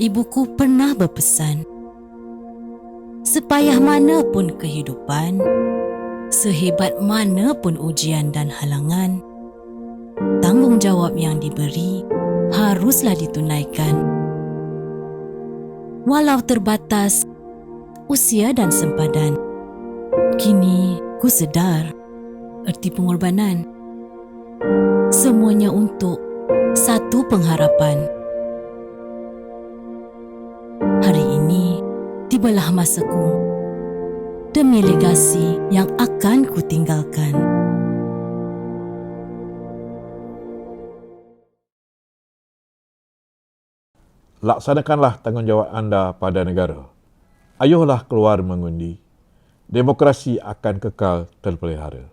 ibuku pernah berpesan, sepayah mana pun kehidupan, sehebat mana pun ujian dan halangan, tanggungjawab yang diberi haruslah ditunaikan. Walau terbatas usia dan sempadan, kini ku sedar erti pengorbanan. Semuanya untuk satu pengharapan. Tibalah masaku demi legasi yang akan ku tinggalkan. Laksanakanlah tanggungjawab anda pada negara. Ayuhlah keluar mengundi. Demokrasi akan kekal terpelihara.